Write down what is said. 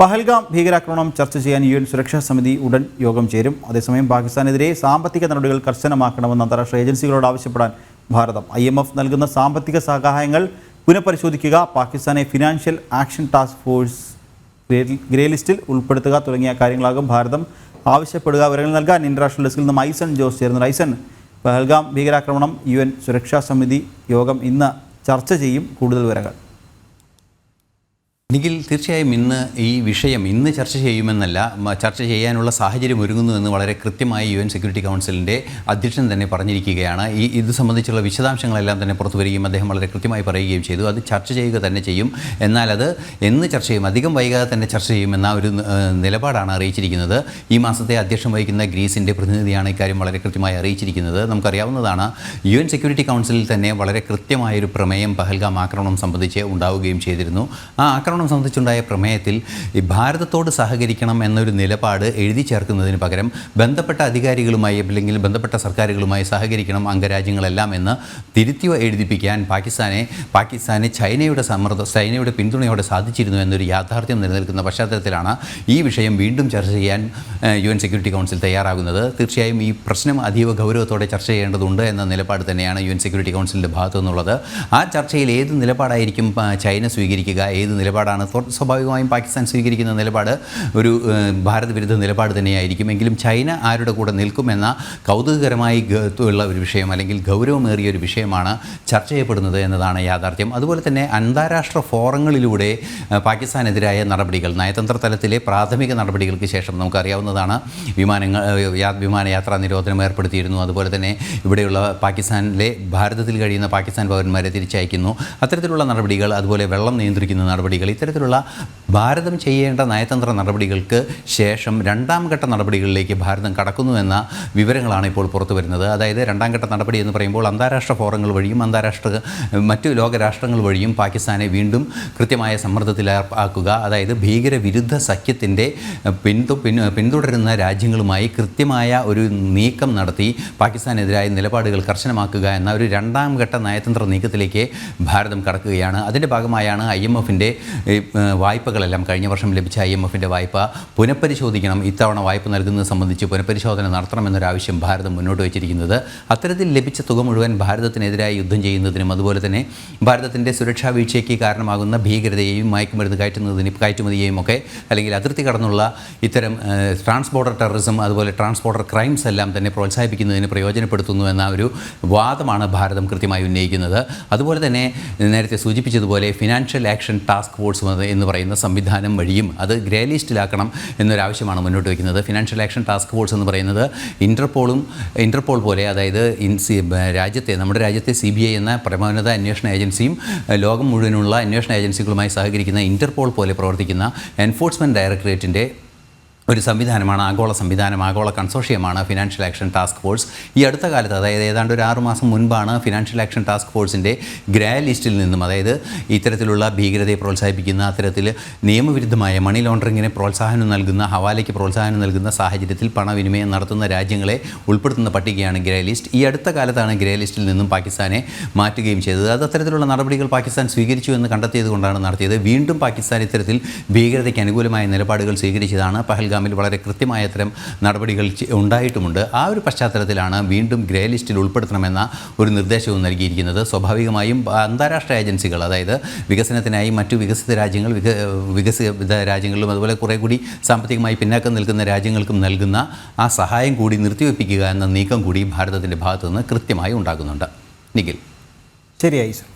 പഹൽഗാം ഭീകരാക്രമണം ചർച്ച ചെയ്യാൻ യു എൻ സുരക്ഷാ സമിതി ഉടൻ യോഗം ചേരും. അതേസമയം പാകിസ്ഥാനെതിരെ സാമ്പത്തിക നടപടികൾ കർശനമാക്കണമെന്ന് അന്താരാഷ്ട്ര ഏജൻസികളോട് ആവശ്യപ്പെടാൻ ഭാരതം. ഐ എം എഫ് നൽകുന്ന സാമ്പത്തിക സഹായങ്ങൾ പുനഃപരിശോധിക്കുക പാകിസ്ഥാനെ financial action task force grey- ലിസ്റ്റിൽ ഉൾപ്പെടുത്തുക തുടങ്ങിയ കാര്യങ്ങളാകും ഭാരതം ആവശ്യപ്പെടുക. വിവരങ്ങൾ നൽകാൻ ഇന്റർനാഷണൽ ഡെസ്കിൽ നിന്നും ഐസൺ ജോസ് ചേർന്നു ഐസൺ പഹൽഗാം ഭീകരാക്രമണം യു എൻ സുരക്ഷാ സമിതി യോഗം ഇന്ന് ചർച്ച ചെയ്യും. കൂടുതൽ വിവരങ്ങൾ. നിഖിൽ തീർച്ചയായും ഇന്ന് ഈ വിഷയം ഇന്ന് ചർച്ച ചെയ്യുമെന്നല്ല ചർച്ച ചെയ്യാനുള്ള സാഹചര്യം ഒരുങ്ങുന്നു എന്ന് വളരെ കൃത്യമായി യു എൻ സെക്യൂരിറ്റി കൗൺസിലിന്റെ അധ്യക്ഷൻ തന്നെ പറഞ്ഞിരിക്കുകയാണ്. ഈ ഇത് സംബന്ധിച്ചുള്ള വിശദാംശങ്ങളെല്ലാം തന്നെ പുറത്തു വരികയും അദ്ദേഹം വളരെ കൃത്യമായി പറയുകയും ചെയ്തു. അത് ചർച്ച ചെയ്യുക തന്നെ ചെയ്യും. എന്നാൽ അത് എന്ന് ചർച്ച ചെയ്യും അധികം വൈകാതെ തന്നെ ചർച്ച ചെയ്യുമെന്ന ഒരു നിലപാടാണ് അറിയിച്ചിരിക്കുന്നത്. ഈ മാസത്തെ അധ്യക്ഷം വഹിക്കുന്ന ഗ്രീസിന്റെ പ്രതിനിധിയാണ് ഇക്കാര്യം വളരെ കൃത്യമായി അറിയിച്ചിരിക്കുന്നത്. നമുക്കറിയാവുന്നതാണ് യു എൻ സെക്യൂരിറ്റി കൗൺസിലിൽ തന്നെ വളരെ കൃത്യമായൊരു പ്രമേയം പഹൽഗാം ആക്രമണം സംബന്ധിച്ച് ഉണ്ടാവുകയും ചെയ്തിരുന്നു. ആ ആക്രമണം സംബന്ധിച്ചുണ്ടായ പ്രമേയത്തിൽ ഈ ഭാരതത്തോട് സഹകരിക്കണം എന്നൊരു നിലപാട് എഴുതി ചേർക്കുന്നതിന് പകരം ബന്ധപ്പെട്ട അധികാരികളുമായി അല്ലെങ്കിൽ ബന്ധപ്പെട്ട സർക്കാരുകളുമായി സഹകരിക്കണം അംഗരാജ്യങ്ങളെല്ലാം എന്ന് തിരുത്തി എഴുതിപ്പിക്കാൻ പാകിസ്ഥാനെ പാകിസ്ഥാനെ ചൈനയുടെ സമ്മർദ്ദ ചൈനയുടെ പിന്തുണയോടെ സാധിച്ചിരുന്നു എന്നൊരു യാഥാർത്ഥ്യം നിലനിൽക്കുന്ന പശ്ചാത്തലത്തിലാണ് ഈ വിഷയം വീണ്ടും ചർച്ച ചെയ്യാൻ യു എൻ സെക്യൂരിറ്റി കൗൺസിൽ തയ്യാറാകുന്നത്. തീർച്ചയായും ഈ പ്രശ്നം അതീവ ഗൗരവത്തോടെ ചർച്ച ചെയ്യേണ്ടതുണ്ട് എന്ന നിലപാട് തന്നെയാണ് യു എൻ സെക്യൂരിറ്റി കൗൺസിലിന്റെ ഭാഗത്തു നിന്നുള്ളത് ആ ചർച്ചയിൽ ഏത് നിലപാടായിരിക്കും ചൈന സ്വീകരിക്കുക ഏത് നിലപാടാണ്. സ്വാഭാവികമായും പാകിസ്ഥാൻ സ്വീകരിക്കുന്ന നിലപാട് ഒരു ഭാരത വിരുദ്ധ നിലപാട് തന്നെയായിരിക്കും. എങ്കിലും ചൈന ആരുടെ കൂടെ നിൽക്കുമെന്ന കൗതുകകരമായി ഉള്ള ഒരു വിഷയം അല്ലെങ്കിൽ ഗൗരവമേറിയ ഒരു വിഷയമാണ് ചർച്ച ചെയ്യപ്പെടുന്നത് എന്നതാണ് യാഥാർത്ഥ്യം. അതുപോലെ തന്നെ അന്താരാഷ്ട്ര ഫോറങ്ങളിലൂടെ പാകിസ്ഥാനെതിരായ നടപടികൾ നയതന്ത്ര തലത്തിലെ പ്രാഥമിക നടപടികൾക്ക് ശേഷം നമുക്കറിയാവുന്നതാണ് വിമാനങ്ങൾ വിമാനയാത്രാ നിരോധനം ഏർപ്പെടുത്തിയിരുന്നു. അതുപോലെ തന്നെ ഇവിടെയുള്ള പാകിസ്ഥാനിലെ ഭാരതത്തിൽ കഴിയുന്ന പാകിസ്ഥാൻ പൗരന്മാരെ തിരിച്ചയക്കുന്നു. അത്തരത്തിലുള്ള നടപടികൾ അതുപോലെ വെള്ളം നിയന്ത്രിക്കുന്ന നടപടികൾ ഇത്തരത്തിലുള്ള ഭാരതം ചെയ്യേണ്ട നയതന്ത്ര നടപടികൾക്ക് ശേഷം രണ്ടാം ഘട്ട നടപടികളിലേക്ക് ഭാരതം കടക്കുന്നു എന്ന വിവരങ്ങളാണ് ഇപ്പോൾ പുറത്തു വരുന്നത്. അതായത് രണ്ടാം ഘട്ട നടപടി എന്ന് പറയുമ്പോൾ അന്താരാഷ്ട്ര ഫോറങ്ങൾ വഴിയും അന്താരാഷ്ട്ര മറ്റു ലോകരാഷ്ട്രങ്ങൾ വഴിയും പാകിസ്ഥാനെ വീണ്ടും കൃത്യമായ സമ്മർദ്ദത്തിലാക്കുക അതായത് ഭീകരവിരുദ്ധ സഖ്യത്തിന്റെ പിന്തു പിന്തുടരുന്ന രാജ്യങ്ങളുമായി കൃത്യമായ ഒരു നീക്കം നടത്തി പാകിസ്ഥാനെതിരായ നിലപാടുകൾ കർശനമാക്കുക എന്ന ഒരു രണ്ടാം ഘട്ട നയതന്ത്ര നീക്കത്തിലേക്ക് ഭാരതം കടക്കുകയാണ്. അതിന്റെ ഭാഗമായാണ് ഐ എം എഫിന്റെ വായ്പകളെല്ലാം കഴിഞ്ഞ വർഷം ലഭിച്ച ഐ എം എഫിന്റെ വായ്പ പുനഃപരിശോധിക്കണം. ഇത്തവണ വായ്പ നൽകുന്നത് സംബന്ധിച്ച് പുനഃപരിശോധന നടത്തണമെന്നൊരാവശ്യം ഭാരതം മുന്നോട്ട് വച്ചിരിക്കുന്നത്. അത്തരത്തിൽ ലഭിച്ച തുക മുഴുവൻ ഭാരതത്തിനെതിരായി യുദ്ധം ചെയ്യുന്നതിനും അതുപോലെ തന്നെ ഭാരതത്തിന്റെ സുരക്ഷാ വീഴ്ചയ്ക്ക് കാരണമാകുന്ന ഭീകരതയെയും മയക്കുമരുന്ന് കയറ്റുന്നതിന് കയറ്റുമതിയെയും ഒക്കെ അല്ലെങ്കിൽ അതിർത്തി കടന്നുള്ള ഇത്തരം ട്രാൻസ്പോർട്ടർ ടെററിസം അതുപോലെ ട്രാൻസ്പോർട്ടർ ക്രൈംസ് എല്ലാം തന്നെ പ്രോത്സാഹിപ്പിക്കുന്നതിന് പ്രയോജനപ്പെടുത്തുന്നു എന്ന ഒരു വാദമാണ് ഭാരതം കൃത്യമായി ഉന്നയിക്കുന്നത്. അതുപോലെ തന്നെ നേരത്തെ സൂചിപ്പിച്ചതുപോലെ ഫിനാൻഷ്യൽ ആക്ഷൻ ടാസ്ക് ഫോഴ്സ് എന്ന് പറയുന്ന സംവിധാനം വഴിയും അത് ഗ്രേ ലിസ്റ്റിലാക്കണം എന്നൊരാവശ്യമാണ് മുന്നോട്ട് വയ്ക്കുന്നത്. ഫിനാൻഷ്യൽ ആക്ഷൻ ടാസ്ക് ഫോഴ്സ് എന്ന് പറയുന്നത് ഇന്റർപോളും ഇന്റർപോൾ പോലെ അതായത് രാജ്യത്തെ നമ്മുടെ രാജ്യത്തെ സി ബി ഐ എന്ന പരമോന്നത അന്വേഷണ ഏജൻസിയും ലോകം മുഴുവനുള്ള അന്വേഷണ ഏജൻസികളുമായി സഹകരിക്കുന്ന ഇന്റർപോൾ പോലെ പ്രവർത്തിക്കുന്ന എൻഫോഴ്സ്മെന്റ് ഡയറക്ടറേറ്റിന്റെ ഒരു സംവിധാനമാണ് ആഗോള സംവിധാനം ആഗോള കൺസോഷ്യമാണ് ഫിനാൻഷ്യൽ ആക്ഷൻ ടാസ്ക് ഫോഴ്സ് ഈ അടുത്ത കാലത്ത് അതായത് ഏതാണ്ട് ഒരു ആറ് മാസം മുൻപാണ് ഫിനാൻഷ്യൽ ആക്ഷൻ ടാസ്ക് ഫോഴ്സിന്റെ ഗ്രേ ലിസ്റ്റിൽ നിന്നും അതായത് ഇത്തരത്തിലുള്ള ഭീകരതയെ പ്രോത്സാഹിപ്പിക്കുന്ന അത്തരത്തിൽ നിയമവിരുദ്ധമായ മണി ലോണ്ടറിങ്ങിന് പ്രോത്സാഹനം നൽകുന്ന ഹവാലയ്ക്ക് പ്രോത്സാഹനം നൽകുന്ന സാഹചര്യത്തിൽ പണവിനിമയം നടത്തുന്ന രാജ്യങ്ങളെ ഉൾപ്പെടുത്തുന്ന പട്ടികയാണ് ഗ്രേ ലിസ്റ്റ് ഈ അടുത്ത കാലത്താണ് ഗ്രേ ലിസ്റ്റിൽ നിന്നും പാകിസ്ഥാനെ മാറ്റുകയും ചെയ്തത്. അത് അത്തരത്തിലുള്ള നടപടികൾ പാകിസ്ഥാൻ സ്വീകരിച്ചു എന്ന് കണ്ടെത്തിയത് കൊണ്ടാണ് നടത്തിയത്. വീണ്ടും പാകിസ്ഥാൻ ഇത്തരത്തിൽ ഭീകരതയ്ക്ക് അനുകൂലമായ നിലപാടുകൾ സ്വീകരിച്ചതാണ് പഹൽഗാമിൽ വളരെ കൃത്യമായ തരം നടപടികൾ ഉണ്ടായിട്ടുമുണ്ട്. ആ ഒരു പശ്ചാത്തലത്തിലാണ് വീണ്ടും ഗ്രേ ലിസ്റ്റിൽ ഉൾപ്പെടുത്തണമെന്ന ഒരു നിർദ്ദേശവും നൽകിയിരിക്കുന്നത്. സ്വാഭാവികമായും അന്താരാഷ്ട്ര ഏജൻസികൾ അതായത് വികസനത്തിനായി മറ്റു വികസിത രാജ്യങ്ങൾ വിക വികസിത രാജ്യങ്ങളിലും അതുപോലെ കുറേ കൂടി സാമ്പത്തികമായി പിന്നാക്കം നിൽക്കുന്ന രാജ്യങ്ങൾക്കും നൽകുന്ന ആ സഹായം കൂടി നിർത്തിവെപ്പിക്കുക എന്ന നീക്കം കൂടി ഭാരതത്തിന്റെ ഭാഗത്തുനിന്ന് കൃത്യമായി ഉണ്ടാകുന്നുണ്ട്. നിഖിൽ. ശരിയായി ഐസൻ